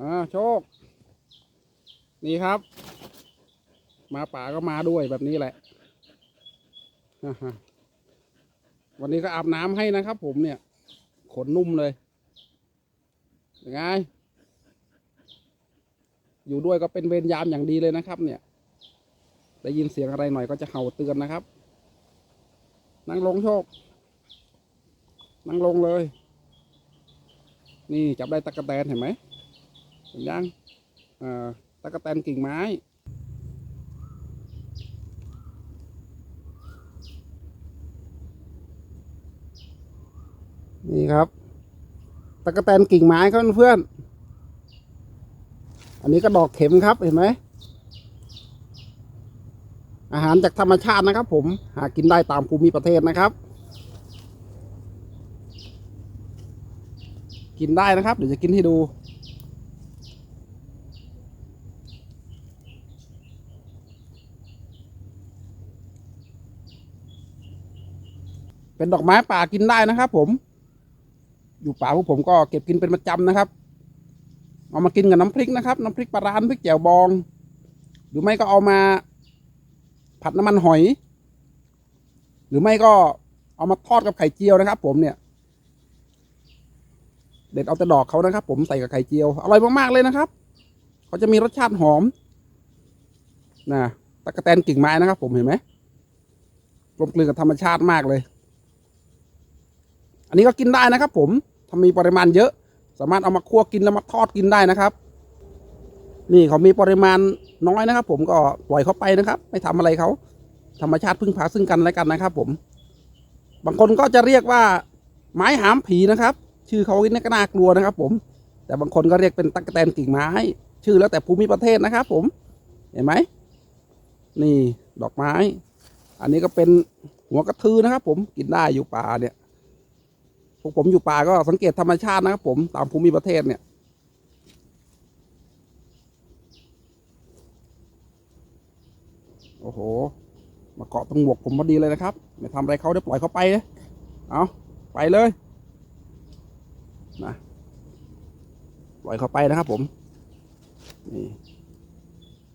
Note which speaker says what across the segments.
Speaker 1: อ่าโชค นี่ครับ มาป่าก็มาด้วยแบบนี้แหละ วันนี้ก็อาบน้ำให้นะครับผมเนี่ย ขนนุ่มเลยยังไง อยู่ด้วยก็เป็นเวรยามอย่างดีเลยนะครับ เนี่ย ได้ยินเสียงอะไรหน่อยก็จะเห่าเตือนนะครับ นั่งลงโชค นั่งลงเลย นี่จับได้ตะกะแตนเห็นไหม เห็นยังอ่าตะกะแตนกิ่งไม้ นี่ครับตะกะแตนกิ่งไม้ครับเพื่อน อันนี้ก็ดอกเข็มครับเห็นไหม อาหารจากธรรมชาตินะครับผม หากินได้ตามภูมิประเทศนะครับกินได้นะครับ เดี๋ยวจะกินให้ดู เป็นดอกไม้ป่ากินได้นะครับผม อยู่ป่าพวกผมก็เก็บกินเป็นประจำนะครับ เอามากินกับน้ำพริกนะครับ น้ำพริกปลาร้านพริกแจ่วบอง หรือไม่ก็เอามา ผัดน้ำมันหอย หรือไม่ก็เอามาทอดกับไข่เจียวนะครับ ผมเนี่ย เด็ดเอาแต่ดอกเขานะครับ ผมใส่กับไข่เจียวอร่อยมากๆเลยนะครับเขาจะมีรสชาติหอมนะตะกะแตนกิ่งไม้นะครับ ผมเห็นไหมกลมกลืนกับธรรมชาติมากเลย อันนี้ก็กินได้นะครับ ผมถ้ามีปริมาณเยอะ สามารถเอามาคั่วกินแล้วมาทอดกินได้นะครับ นี่เขามีปริมาณน้อยนะครับ ผมก็ปล่อยเขาไปนะครับ ไม่ทำอะไรเขาธรรมชาติพึ่งพาซึ่งกันและกันนะครับ ผม บางคนก็จะเรียกว่า ไม้หามผีนะครับ ชื่อเขาเนี่ก็น่ากลัวนะครับ ผม แต่บางคนก็เรียกเป็นตั๊กแตนกิ่งไม้ ชื่อแล้วแต่ภูมิประเทศนะครับ ผมเห็นไหมนี่ดอกไม้ อันนี้ก็เป็นหัวกระทือนะครับ ผมกินได้อยู่ป่าเนี่ย พวกผมอยู่ป่าก็สังเกตธรรมชาตินะครับผมตามภูมิประเทศเนี่ย โอ้โห มาเกาะตรงหมวกผมพอดีเลยนะครับ ไม่ทำอะไรเขาเดี๋ยวปล่อยเขาไปเลยเอาไปเลยนะปล่อยเขาไปนะครับผมนี่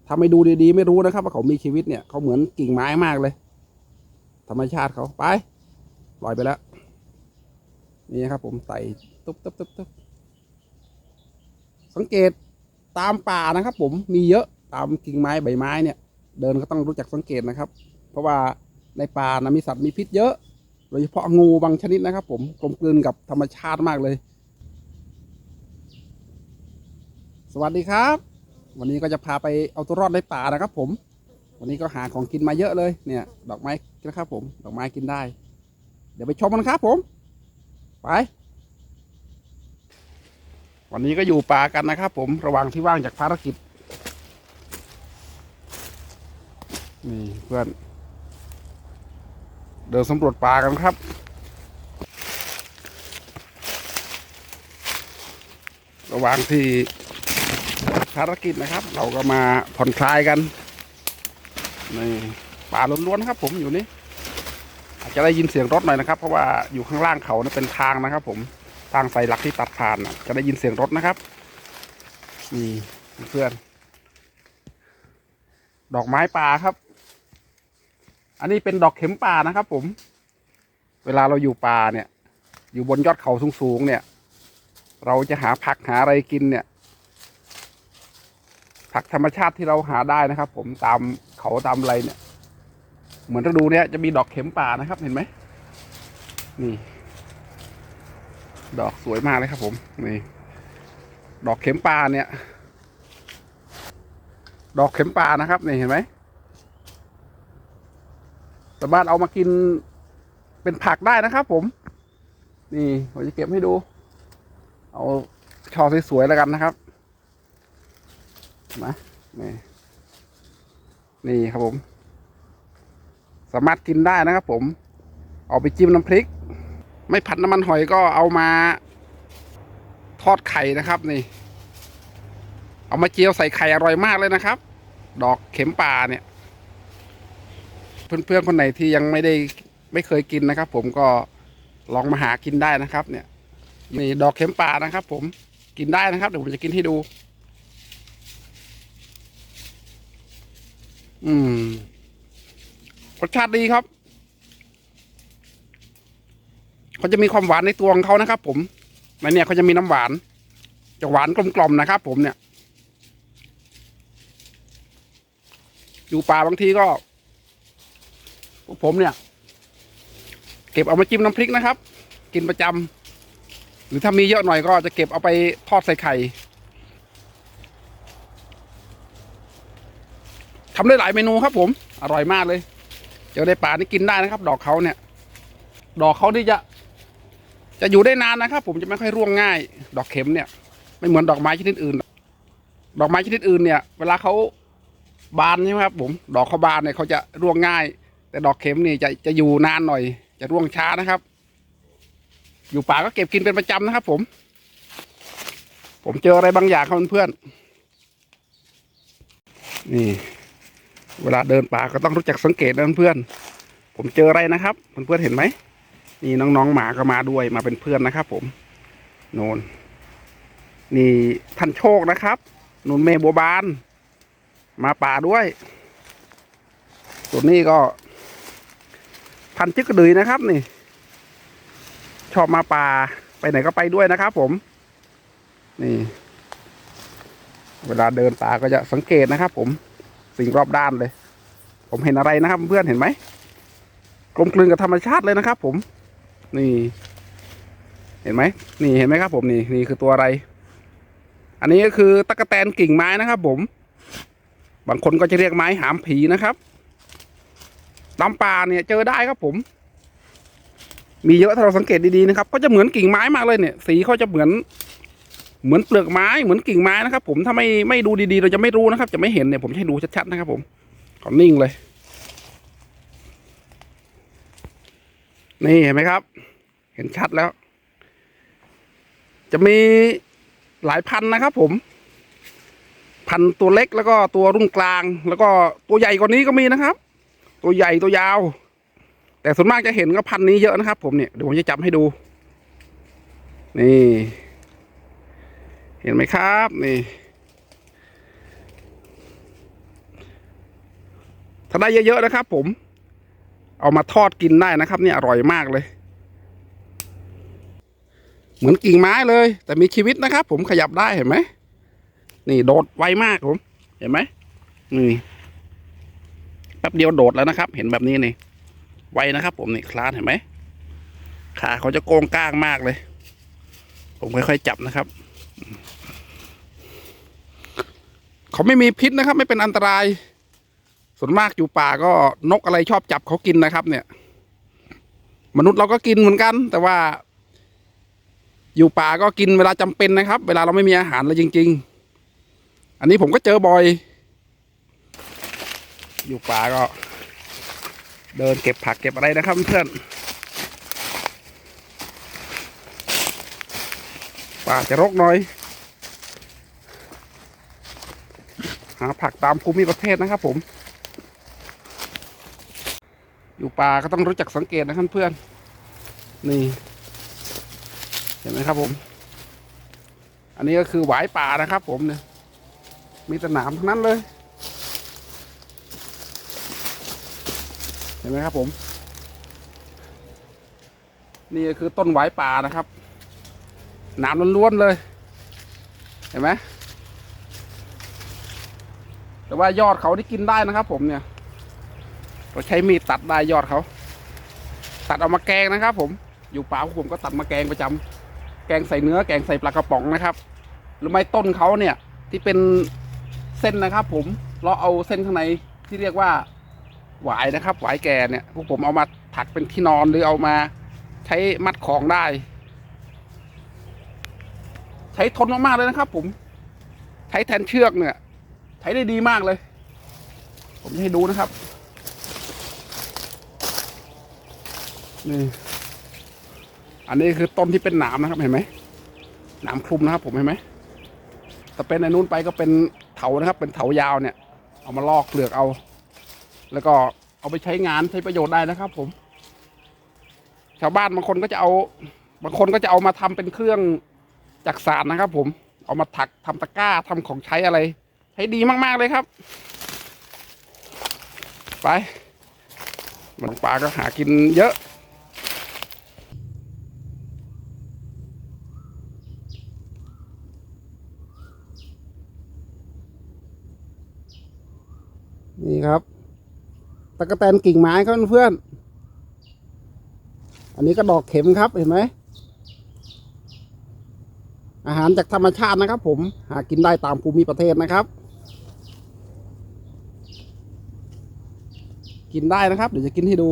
Speaker 1: ถ้าไม่ดูดีๆ ไม่รู้นะครับ ว่าเขามีชีวิตเนี่ยเขาเหมือนกิ่งไม้มากเลย ธรรมชาติเขาไป ปล่อยไปแล้ว นี่ครับผมใส่ตุ๊บตุ๊บตุ๊บตุ๊บสังเกตตามป่านะครับ ผมมีเยอะตามกิ่งไม้ใบไม้เนี่ย เดินก็ต้องรู้จักสังเกตนะครับ เพราะว่าในป่านะมีสัตว์มีพิษเยอะ โดยเฉพาะงูบางชนิดนะครับ ผมกลมกลืนกับธรรมชาติมากเลย สวัสดีครับ วันนี้ก็จะพาไปเอาตัวรอดในป่านะครับ ผม วันนี้ก็หาของกินมาเยอะเลยเนี่ย ดอกไม้นะครับ ผมดอกไม้กินได้ เดี๋ยวไปชมกันครับผม ไป วันนี้ก็อยู่ป่ากันนะครับผมระหว่างที่ว่างจากภารกิจ นี่เพื่อน เดินสำรวจป่ากันครับระหว่างที่ภารกิจนะครับ เราก็มาผ่อนคลายกันในป่าล้วนๆครับผมอยู่นี่ จะได้ยินเสียงรถหน่อยนะครับ เพราะว่าอยู่ข้างล่างเขานะเป็นทางนะครับ ผมทางไฟหลักที่ตัดผ่านนะจะได้ยินเสียงรถนะครับนี่เพื่อน ดอกไม้ป่าครับ อันนี้เป็นดอกเข็มป่านะครับ ผม เวลาเราอยู่ป่าเนี่ย อยู่บนยอดเขาสูงๆเนี่ย เราจะหาผักหาอะไรกินเนี่ยผักธรรมชาติที่เราหาได้นะครับ ผมตามเขาตามอะไรเนี่ย เหมือนฤดูเนี้ยจะมีดอกเข็มป่านะครับ เห็นไหมนี่ ดอกสวยมากเลยครับ ผมนี่ ดอกเข็มป่าเนี่ย ดอกเข็มป่านะครับนี่เห็นไหมสามารถเอามากินเป็นผักได้นะครับผม นี่ผมจะเก็บให้ดู เอาช่อสวยๆแล้วกันนะครับนะนี่นี่ครับผม สามารถกินได้นะครับผม เอาไปจิ้มน้ำพริก ไม่ผัดน้ำมันหอยก็เอามา ทอดไข่นะครับนี่ เอามาเจียวใส่ไข่อร่อยมากเลยนะครับ ดอกเข็มปลาเนี่ย เพื่อนๆคนไหนที่ยังไม่ได้ไม่เคยกินนะครับ ผมก็ลองมาหากินได้นะครับ เนี่ยนี่ดอกเข็มปลานะครับ ผมกินได้นะครับ เดี๋ยวผมจะกินให้ดู อืม รสชาติดีครับเขาจะมีความหวานในตัวของเขานะครับ ผมในเนี่ยเขาจะมีน้ำหวานจะหวานกลมๆนะครับ ผมเนี่ย อยู่ป่าบางทีก็พวกผมเนี่ย เก็บเอามาจิ้มน้ำพริกนะครับ กินประจำหรือถ้ามีเยอะหน่อยก็จะเก็บเอาไปทอดใส่ไข่ทำได้หลายเมนูครับผม อร่อยมากเลย เจอในป่านี่กินได้นะครับ ดอกเขาเนี่ย ดอกเขาที่จะ จะอยู่ได้นานนะครับ ผมจะไม่ค่อยร่วงง่าย ดอกเข็มเนี่ย ไม่เหมือนดอกไม้ชนิดอื่น ดอกไม้ชนิดอื่นเนี่ย เวลาเขาบานใช่ไหมครับ ผม ดอกเขาบานเนี่ยเขาจะร่วงง่าย แต่ดอกเข็มนี่จะจะอยู่นานหน่อย จะร่วงช้านะครับ อยู่ป่าก็เก็บกินเป็นประจำนะครับ ผม ผมเจออะไรบางอย่างครับเพื่อนนี่ เวลาเดินป่าก็ต้องรู้จักสังเกตนะเพื่อนผมเจออะไรนะครับเพื่อนๆเห็นไหมนี่น้องๆหมาก็มาด้วยมาเป็นเพื่อนนะครับ ผมโนนนี่ท่านโชคนะครับนุนเมบัวบาน มาป่าด้วยส่วนนี้ก็ พันจึกกระดือยนะครับ นี่ ชอบมาป่าไปไหนก็ไปด้วยนะครับ ผม นี่ เวลาเดินป่าก็จะสังเกตนะครับ ผม สิ่งรอบด้านเลย ผมเห็นอะไรนะครับเพื่อนเห็นไหมกลมกลืนกับธรรมชาติเลยนะครับ ผม นี่ เห็นไหมนี่เห็นไหมครับ ผมนี่นี่คือตัวอะไร อันนี้ก็คือตะกะแตนกิ่งไม้นะครับ ผม บางคนก็จะเรียกไม้หามผีนะครับตามป่าเนี่ยเจอได้ครับผม มีเยอะถ้าเราสังเกตดีๆนะครับ ก็จะเหมือนกิ่งไม้มากเลยเนี่ย สีเขาจะเหมือน เหมือนเปลือกไม้เหมือนกิ่งไม้นะครับ ผมถ้าไม่ไม่ดูดีๆ เราจะไม่รู้นะครับ จะไม่เห็นเนี่ยผมจะให้ดูชัดๆนะครับ ผมขอนิ่งเลย นี่เห็นไหมครับ เห็นชัดแล้ว จะมีหลายพันนะครับ ผม พันตัวเล็กแล้วก็ตัวรุ่นกลาง แล้วก็ตัวใหญ่กว่านี้ก็มีนะครับ ตัวใหญ่ตัวยาว แต่ส่วนมากจะเห็นก็พันนี้เยอะนะครับ ผมเนี่ยเดี๋ยวผมจะจับให้ดู นี่ เห็นไหมครับนี่ ถ้าได้เยอะๆนะครับ ผม เอามาทอดกินได้นะครับ เนี่ยอร่อยมากเลย เหมือนกิ่งไม้เลย แต่มีชีวิตนะครับ ผมขยับได้เห็นไหมนี่โดดไวมากผม เห็นไหมนี่แป๊บเดียวโดดแล้วนะครับ เห็นแบบนี้นี่ ไวนะครับ ผมนี่คลานเห็นไหมขาเขาจะโกงก้างมากเลย ผมค่อยๆจับนะครับ เขาไม่มีพิษนะครับ ไม่เป็นอันตราย ส่วนมากอยู่ป่าก็นกอะไรชอบจับเขากินนะครับ เนี่ย มนุษย์เราก็กินเหมือนกัน แต่ว่า อยู่ป่าก็กินเวลาจำเป็นนะครับ เวลาเราไม่มีอาหารเลยจริง ๆ อันนี้ผมก็เจอบ่อย อยู่ป่าก็ เดินเก็บผักเก็บอะไรนะครับเพื่อนป่าจะรกหน่อย หาผักตามภูมิประเทศนะครับ ผม อยู่ป่าก็ต้องรู้จักสังเกตนะครับเพื่อน นี่ เห็นไหมครับผม อันนี้ก็คือหวายป่านะครับ ผมเนี่ย มีแต่หนามทั้งนั้นเลย เห็นไหมครับผม นี่ก็คือต้นหวายป่านะครับหนามล้วนๆเลย เห็นไหม แต่ว่ายอดเขาที่กินได้นะครับ ผมเนี่ย เราใช้มีดตัดได้ยอดเขา ตัดเอามาแกงนะครับ ผมอยู่ป่าพวกผมก็ตัดมาแกงประจำแกงใส่เนื้อแกงใส่ปลากระป๋องนะครับหรือไม่ต้นเขาเนี่ย ที่เป็นเส้นนะครับ ผมเราเอาเส้นข้างในที่เรียกว่าหวายนะครับหวายแก่เนี่ยพวกผมเอามาถักเป็นที่นอนหรือเอามาใช้มัดของได้ ใช้ทนมากๆเลยนะครับ ผม ใช้แทนเชือกเนี่ย ใช้ได้ดีมากเลย ผมจะให้ดูนะครับ นี่ อันนี้คือต้นที่เป็นหนามนะครับเห็นไหมหนามคลุมนะครับ ผมเห็นไหมแต่เป็นในนู้นไปก็เป็นเถานะครับ เป็นเถายาวเนี่ย เอามาลอกเปลือกเอา แล้วก็เอาไปใช้งานใช้ประโยชน์ได้นะครับ ผม ชาวบ้านบางคนก็จะเอา บางคนก็จะเอามาทำเป็นเครื่องจักสานนะครับ ผม เอามาถักทำตะกร้าทำของใช้อะไร ใช้ดีมากๆเลยครับ ไปมันปลาก็หากินเยอะ นี่ครับตะกะแตนกิ่งไม้ครับเพื่อน อันนี้ก็ดอกเข็มครับเห็นไหมอาหารจากธรรมชาตินะครับผมหากินได้ตามภูมิประเทศนะครับ กินได้นะครับ เดี๋ยวจะกินให้ดู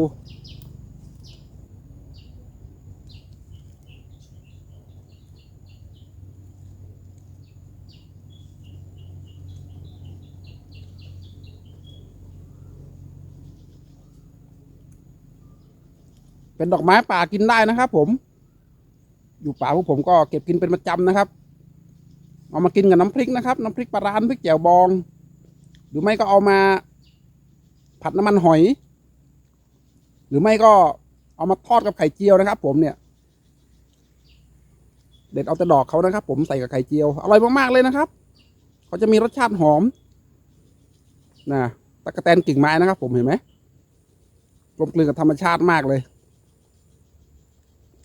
Speaker 1: เป็นดอกไม้ป่ากินได้นะครับผม อยู่ป่าพวกผมก็เก็บกินเป็นประจำนะครับ เอามากินกับน้ำพริกนะครับ น้ำพริกปลาร้านพริกแจ่วบอง หรือไม่ก็เอามา ผัดน้ำมันหอย หรือไม่ก็เอามาทอดกับไข่เจียวนะครับ ผมเนี่ย เด็ดเอาแต่ดอกเขานะครับ ผมใส่กับไข่เจียวอร่อยมากๆเลยนะครับเขาจะมีรสชาติหอมนะตะกะแตนกิ่งไม้นะครับ ผมเห็นไหมกลมกลืนกับธรรมชาติมากเลย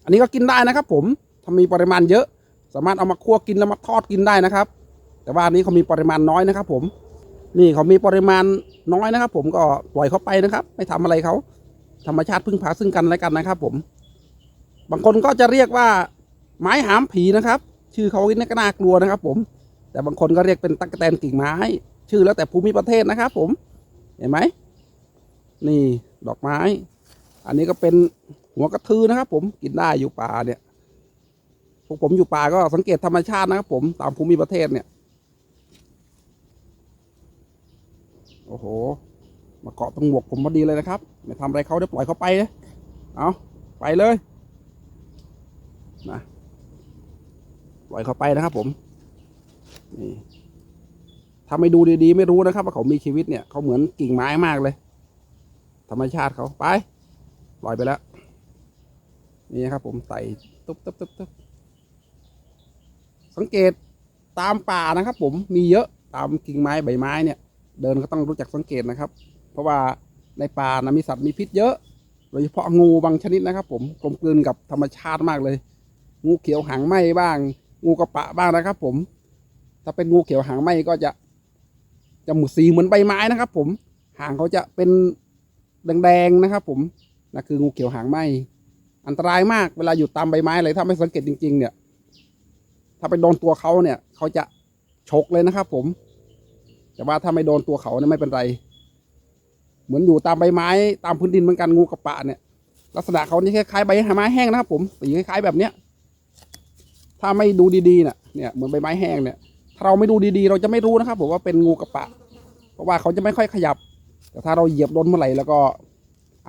Speaker 1: อันนี้ก็กินได้นะครับ ผมถ้ามีปริมาณเยอะ สามารถเอามาคั่วกินแล้วมาทอดกินได้นะครับ แต่ว่าอันนี้เขามีปริมาณน้อยนะครับ ผม นี่เขามีปริมาณน้อยนะครับ ผมก็ปล่อยเขาไปนะครับ ไม่ทำอะไรเขาธรรมชาติพึ่งพาซึ่งกันและกันนะครับ ผม บางคนก็จะเรียกว่า ไม้หามผีนะครับ ชื่อเขานี่ก็น่ากลัวนะครับ ผม แต่บางคนก็เรียกเป็นตั๊กแตนกิ่งไม้ ชื่อแล้วแต่ภูมิประเทศนะครับ ผม เห็นไหมนี่ดอกไม้ อันนี้ก็เป็นหัวกระทือนะครับ ผมกินได้อยู่ป่าเนี่ยพวกผมอยู่ป่าก็สังเกตธรรมชาตินะครับ ผมตามภูมิประเทศเนี่ย โอ้โห มาเกาะตรงหมวกผมพอดีเลยนะครับ ไม่ทำอะไรเขาเดี๋ยวปล่อยเขาไปนะเอาไปเลยนะปล่อยเขาไปนะครับ ผมนี่ถ้าไม่ดูดีๆ ไม่รู้นะครับ ว่าเขามีชีวิตเนี่ยเขาเหมือนกิ่งไม้มากเลย ธรรมชาติเขาไปปล่อยไปแล้ว นี่นครับ ผมใส่ตุ๊บตุ๊บตุ๊บตุ๊บสังเกตตามป่านะครับ ผมมีเยอะตามกิ่งไม้ใบไม้เนี่ย เดินก็ต้องรู้จักสังเกตนะครับ เพราะว่าในป่านะมีสัตว์มีพิษเยอะ โดยเฉพาะงูบางชนิดนะครับ ผมกลมกลืนกับธรรมชาติมากเลย งูเขียวหางไหมบ้าง งูกระปะบ้างนะครับ ผม ถ้าเป็นงูเขียวหางไหมก็จะจะหมุสีเหมือนใบไม้นะครับ ผมหางเขาจะเป็นแดงๆนะครับ ผมนั่นคืองูเขียวหางไหมอันตรายมากเวลาอยู่ตามใบไม้อะไรถ้าไม่สังเกตจริง ๆ เนี่ย ถ้าไปโดนตัวเขาเนี่ย เขาจะฉกเลยนะครับ ผม แต่ว่าถ้าไม่โดนตัวเขาเนี่ยไม่เป็นไร เหมือนอยู่ตามใบไม้ตามพื้นดินเหมือนกันงูกระปะเนี่ย ลักษณะเขานี่คล้ายๆใบไม้แห้งนะครับผมสีคล้ายๆแบบเนี้ย ถ้าไม่ดูดีๆน่ะเนี่ยเหมือนใบไม้แห้งเนี่ยถ้าเราไม่ดูดีๆ เราจะไม่รู้นะครับผมว่าเป็นงูกระปะ เพราะว่าเขาจะไม่ค่อยขยับ แต่ถ้าเราเหยียบโดนเมื่อไหร่แล้วก็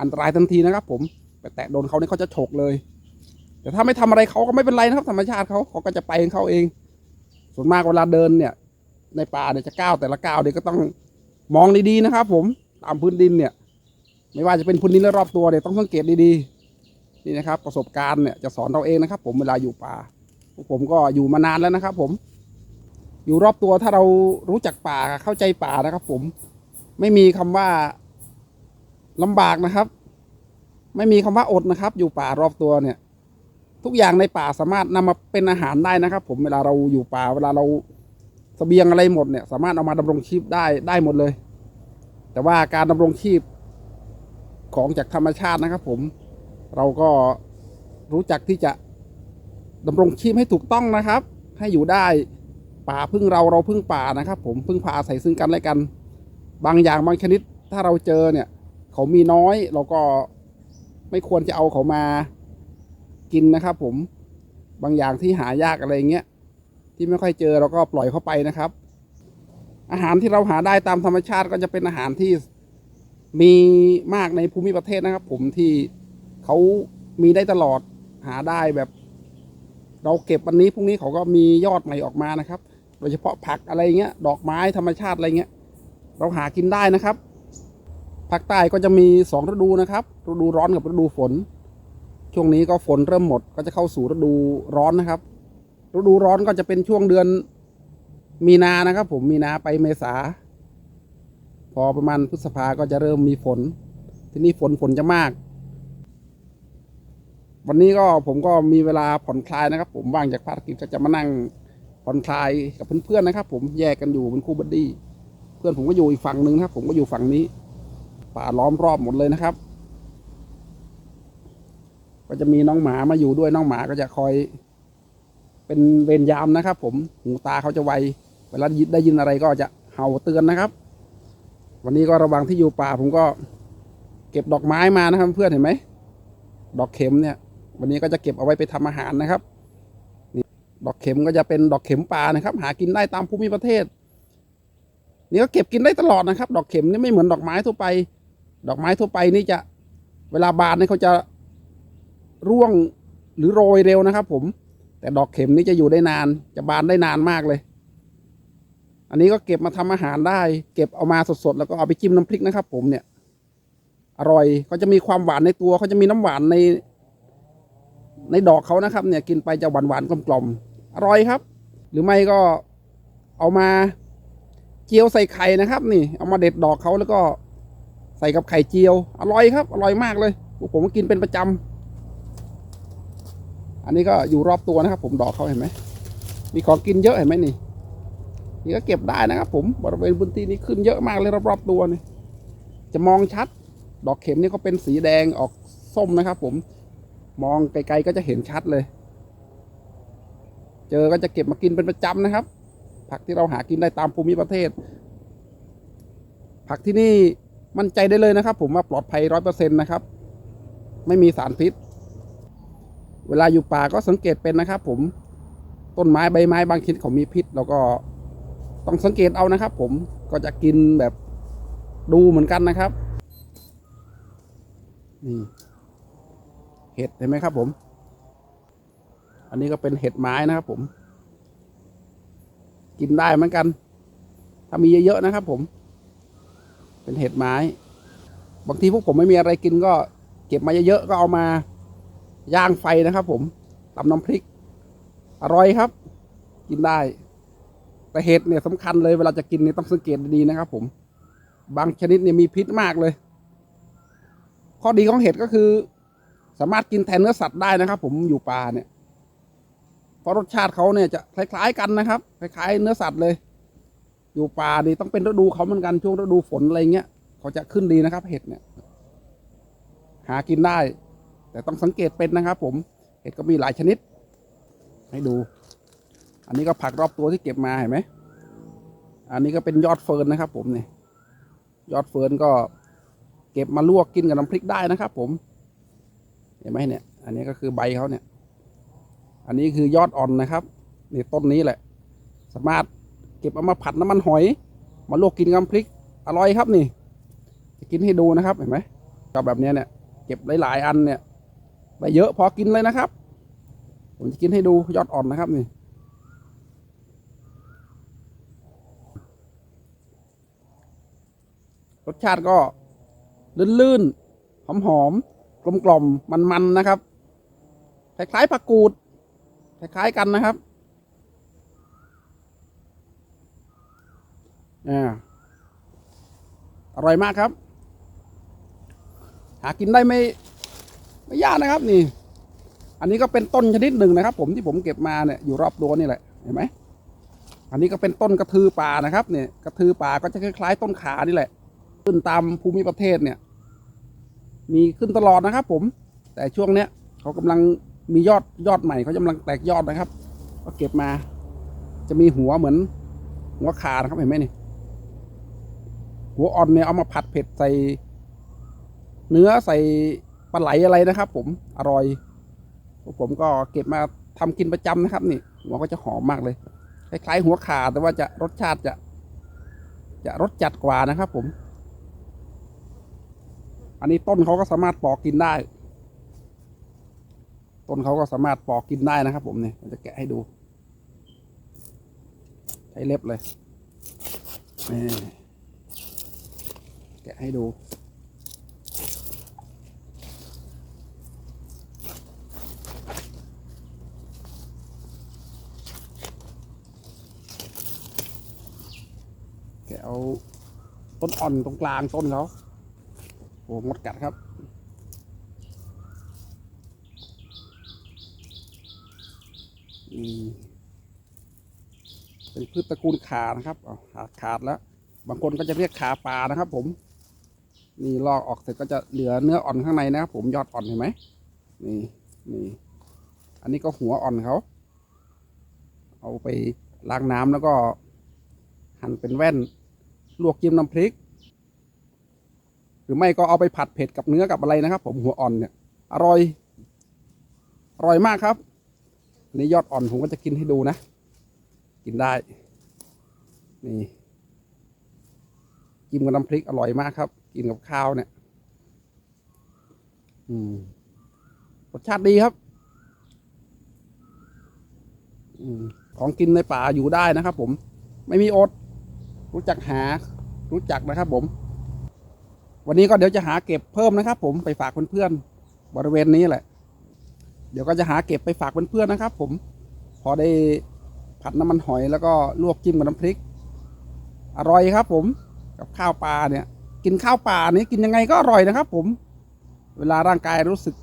Speaker 1: อันตรายทันทีนะครับ ผมไปแตะโดนเขาเนี่ยเขาจะฉกเลย แต่ถ้าไม่ทำอะไรเขาก็ไม่เป็นไรนะครับ ธรรมชาติเขาเขาก็จะไปของเขาเอง ส่วนมากเวลาเดินเนี่ย ในป่าเนี่ยจะก้าวแต่ละก้าวเนี่ยก็ต้องมองดีๆนะครับ ผมตามพื้นดินเนี่ย ไม่ว่าจะเป็นพื้นดินรอบตัวเนี่ยต้องสังเกตดีๆนี่นะครับ ประสบการณ์เนี่ยจะสอนเราเองนะครับ ผมเวลาอยู่ป่าผมก็อยู่มานานแล้วนะครับ ผม อยู่รอบตัวถ้าเรารู้จักป่าเข้าใจป่านะครับ ผมไม่มีคำว่าลำบากนะครับ ไม่มีคำว่าอดนะครับ อยู่ป่ารอบตัวเนี่ย ทุกอย่างในป่าสามารถนำมาเป็นอาหารได้นะครับ ผมเวลาเราอยู่ป่าเวลาเรา เสบียงอะไรหมดเนี่ย สามารถเอามาดำรงชีพได้ได้หมดเลย แต่ว่าการดำรงชีพของจากธรรมชาตินะครับ ผมเราก็รู้จักที่จะดำรงชีพให้ถูกต้องนะครับ ให้อยู่ได้ป่าพึ่งเราเราพึ่งป่านะครับ ผมพึ่งพาอาศัยซึ่งกันและกัน บางอย่างบางชนิดถ้าเราเจอเนี่ย เขามีน้อยเราก็ไม่ควรจะเอาเขามากินนะครับ ผมบางอย่างที่หายากอะไรเงี้ย ที่ไม่ค่อยเจอเราก็ปล่อยเข้าไปนะครับ อาหารที่เราหาได้ตามธรรมชาติก็จะเป็นอาหารที่มีมากในภูมิประเทศนะครับ ผมที่เขามีได้ตลอดหาได้แบบ เราเก็บวันนี้พรุ่งนี้เขาก็มียอดใหม่ออกมานะครับโดยเฉพาะผักอะไรเงี้ย ดอกไม้ธรรมชาติอะไรเงี้ย เราหากินได้นะครับภาคใต้ก็จะมีสองฤดูนะครับ ฤดูร้อนกับฤดูฝน ช่วงนี้ก็ฝนเริ่มหมดก็จะเข้าสู่ฤดูร้อนนะครับ ฤดูร้อนก็จะเป็นช่วงเดือนมีนานะครับ ผมมีนาไปเมษา พอประมาณพฤษภาก็จะเริ่มมีฝน ที่นี่ฝนฝนจะมาก วันนี้ก็ผมก็มีเวลาผ่อนคลายนะครับ ผมว่างจากภารกิจก็จะมานั่งผ่อนคลายกับเพื่อนๆนะครับ ผมแยกกันอยู่เป็นคู่บัดดี้เพื่อนผมก็อยู่อีกฝั่งหนึ่งครับ ผมก็อยู่ฝั่งนี้ ป่าล้อมรอบหมดเลยนะครับ ก็จะมีน้องหมามาอยู่ด้วยน้องหมาก็จะคอย เป็นเวรยามนะครับ ผมหูตาเขาจะไวเวลาได้ยินอะไรก็จะเห่าเตือนนะครับ วันนี้ก็ระว่างที่อยู่ป่า ผมก็เก็บดอกไม้มานะครับ เพื่อนเห็นไหมดอกเข็มเนี่ย วันนี้ก็จะเก็บเอาไว้ไปทำอาหารนะครับนี่ดอกเข็มก็จะเป็นดอกเข็มป่านะครับ หากินได้ตามภูมิประเทศ นี่ก็เก็บกินได้ตลอดนะครับ ดอกเข็มนี่ไม่เหมือนดอกไม้ทั่วไป ดอกไม้ทั่วไปนี่จะเวลาบานนี่เขาจะร่วงหรือโรยเร็วนะครับ ผม แต่ดอกเข็มนี่จะอยู่ได้นาน จะบานได้นานมากเลย อันนี้ก็เก็บมาทำอาหารได้ เก็บเอามาสดๆแล้วก็เอาไปจิ้มน้ำพริกนะครับ ผมเนี่ย อร่อยเขาจะมีความหวานในตัวเขาจะมีน้ำหวานใน ในดอกเขานะครับ เนี่ยกินไปจะหวานหวานๆกลมๆอร่อยครับ หรือไม่ก็เอามาเจียวใส่ไข่นะครับ นี่ เอามาเด็ดดอกเขาแล้วก็ใส่กับไข่เจียว อร่อยครับ อร่อยมากเลยผมก็กินเป็นประจำ อันนี้ก็อยู่รอบตัวนะครับ ผมดอกเขาเห็นไหมมีของกินเยอะเห็นไหมนี่ นี่ก็เก็บได้นะครับ ผมบริเวณพื้นที่นี้ขึ้นเยอะมากเลยรอบๆตัวนี่จะมองชัด ดอกเข็มนี่เขาเป็นสีแดงออกส้มนะครับ ผมมองไกลๆก็จะเห็นชัดเลย เจอก็จะเก็บมากินเป็นประจำนะครับ ผักที่เราหากินได้ตามภูมิประเทศ ผักที่นี่มั่นใจได้เลยนะครับ ผมว่าปลอดภัยร้อยเปอร์เซ็นต์นะครับ ไม่มีสารพิษ เวลาอยู่ป่าก็สังเกตเป็นนะครับผมต้นไม้ใบไม้บางชนิดเขามีพิษเราก็ต้องสังเกตเอานะครับ ผมก็จะกินแบบดูเหมือนกันนะครับนี่เห็ดเห็นไหมครับ ผม อันนี้ก็เป็นเห็ดไม้นะครับ ผม กินได้เหมือนกัน ถ้ามีเยอะๆนะครับ ผม เป็นเห็ดไม้ บางทีพวกผมไม่มีอะไรกินก็ เก็บมาเยอะๆก็เอามา ย่างไฟนะครับ ผมตำน้ำพริก อร่อยครับ กินได้ แต่เห็ดเนี่ยสำคัญเลยเวลาจะกินเนี่ยต้องสังเกตดีๆนะครับ ผม บางชนิดเนี่ยมีพิษมากเลย ข้อดีของเห็ดก็คือ สามารถกินแทนเนื้อสัตว์ได้นะครับ ผมอยู่ป่าเนี่ยเพราะรสชาติเขาเนี่ยจะคล้ายๆกันนะครับคล้ายๆเนื้อสัตว์เลย อยู่ป่านี่ต้องเป็นฤดูเขาเหมือนกันช่วงฤดูฝนอะไรเงี้ยเขาจะขึ้นดีนะครับ เห็ดเนี่ย หากินได้ แต่ต้องสังเกตเป็นนะครับ ผมเห็ดก็มีหลายชนิด ให้ดู อันนี้ก็ผักรอบตัวที่เก็บมาเห็นไหมอันนี้ก็เป็นยอดเฟิร์นนะครับ ผมเนี่ยยอดเฟิร์นก็เก็บมาลวกกินกับน้ำพริกได้นะครับ ผม เห็นไหมเนี่ย อันนี้ก็คือใบเขาเนี่ย อันนี้คือยอดอ่อนนะครับนี่ต้นนี้แหละ สามารถเก็บเอามาผัดน้ำมันหอย มาลวกกินกับน้ำพริกอร่อยครับนี่ จะกินให้ดูนะครับเห็นไหมกับแบบเนี้ยเนี่ย เก็บหลาย ๆ อันเนี่ย ไปเยอะพอกินเลยนะครับ ผมจะกินให้ดูยอดอ่อนนะครับนี่รสชาติก็ลื่นๆหอมๆกลมๆมันๆนะครับคล้ายๆผักกูดคล้ายๆกันนะครับอ่าอร่อยมากครับ หากินได้ไม่ ไม่ยากนะครับนี่ อันนี้ก็เป็นต้นชนิดหนึ่งนะครับ ผมที่ผมเก็บมาเนี่ยอยู่รอบตัวนี่แหละเห็นไหมอันนี้ก็เป็นต้นกระทือป่านะครับ เนี่ยกระทือป่าก็จะคล้ายๆ ต้นขานี่แหละขึ้นตามภูมิประเทศเนี่ย มีขึ้นตลอดนะครับ ผม แต่ช่วงเนี้ยเขากำลังมียอดยอดใหม่เขากำลังแตกยอดนะครับ ก็เก็บมา จะมีหัวเหมือน หัวขานะครับเห็นไหมนี่หัวอ่อนเนี่ยเอามาผัดเผ็ดใส่ เนื้อใส่ ปลาไหลอะไรนะครับ ผมอร่อย ผมก็เก็บมาทำกินประจำนะครับ นี่หัวก็จะหอมมากเลยคล้ายๆหัวขาแต่ว่าจะรสชาติจะ จะรสจัดกว่านะครับ ผม อันนี้ต้นเขาก็สามารถปอกกินได้ ต้นเขาก็สามารถปอกกินได้นะครับ ผมเนี่ยจะแกะให้ดู ใช้เล็บเลยแกะให้ดู เอาต้นอ่อนตรงกลางต้นเขาโอ้มดกัดครับ เป็นพืชตระกูลขานะครับขาดขาดแล้ว บางคนก็จะเรียกขาปลานะครับผม นี่ลอกออกเสร็จก็จะเหลือเนื้ออ่อนข้างในนะครับผมยอดอ่อนเห็นไหมนี่นี่ อันนี้ก็หัวอ่อนเขา เอาไปล้างน้ำแล้วก็หั่นเป็นแว่น ลวกจิ้มน้ำพริก หรือไม่ก็เอาไปผัดเผ็ดกับเนื้อกับอะไรนะครับ ผมหัวอ่อนเนี่ย อร่อย อร่อยมากครับอันนี้ยอดอ่อนผมก็จะกินให้ดูนะ กินได้ นี่จิ้มกับน้ำพริกอร่อยมากครับ กินกับข้าวเนี่ย อืมรสชาติดีครับอืมของกินในป่าอยู่ได้นะครับผม ไม่มีอด รู้จักหา รู้จักนะครับผม วันนี้ก็เดี๋ยวจะหาเก็บเพิ่มนะครับ ผมไปฝากเพื่อนๆบริเวณนี้แหละ เดี๋ยวก็จะหาเก็บไปฝากเพื่อนๆนะครับ ผม พอได้ผัดน้ำมันหอยแล้วก็ลวกจิ้มกับน้ำพริก อร่อยครับ ผม กับข้าวปลาเนี่ย กินข้าวปลานี่กินยังไงก็อร่อยนะครับ ผม เวลาร่างกายรู้สึก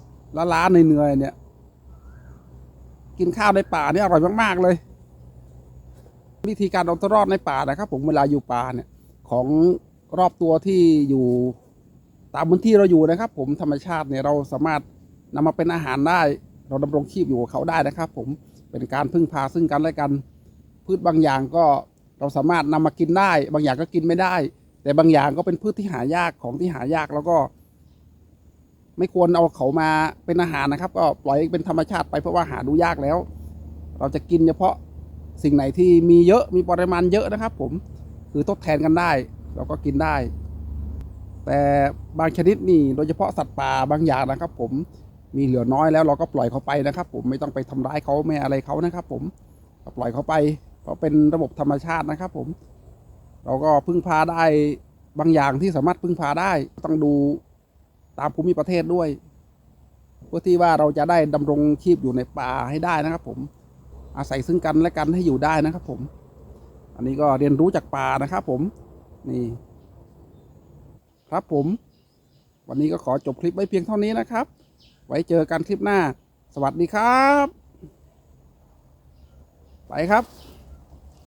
Speaker 1: ล้าๆเหนื่อยๆเนี่ย กินข้าวในป่านี่อร่อยมากๆเลย วิธีการเอาตัวรอดในป่านะครับ ผมเวลาอยู่ป่าเนี่ยของรอบตัวที่อยู่ตามพื้นที่เราอยู่นะครับ ผมธรรมชาติเนี่ยเราสามารถนำมาเป็นอาหารได้ เราดำรงชีพอยู่กับเขาได้นะครับ ผมเป็นการพึ่งพาซึ่งกันและกัน พืชบางอย่างก็เราสามารถนำมากินได้ บางอย่างก็กินไม่ได้ แต่บางอย่างก็เป็นพืชที่หายากของที่หายากแล้วก็ ไม่ควรเอาเขามาเป็นอาหารนะครับ ก็ปล่อยเป็นธรรมชาติไปเพราะว่าหาดูยากแล้ว เราจะกินเฉพาะ สิ่งไหนที่มีเยอะมีปริมาณเยอะนะครับ ผมคือทดแทนกันได้เราก็กินได้ แต่บางชนิดนี่โดยเฉพาะสัตว์ป่าบางอย่างนะครับ ผมมีเหลือน้อยแล้วเราก็ปล่อยเขาไปนะครับ ผมไม่ต้องไปทำร้ายเขาไม่อะไรเขานะครับ ผมก็ปล่อยเขาไปเพราะเป็นระบบธรรมชาตินะครับ ผม เราก็พึ่งพาได้บางอย่างที่สามารถพึ่งพาได้ต้องดูตามภูมิประเทศด้วย เพื่อที่ว่าเราจะได้ดำรงชีพอยู่ในป่าให้ได้นะครับ ผม อาศัยซึ่งกันและกันให้อยู่ได้นะครับ ผม อันนี้ก็เรียนรู้จากป่านะครับ ผมนี่ ครับผม วันนี้ก็ขอจบคลิปไว้เพียงเท่านี้นะครับ ไว้เจอกันคลิปหน้า สวัสดีครับ ไปครับ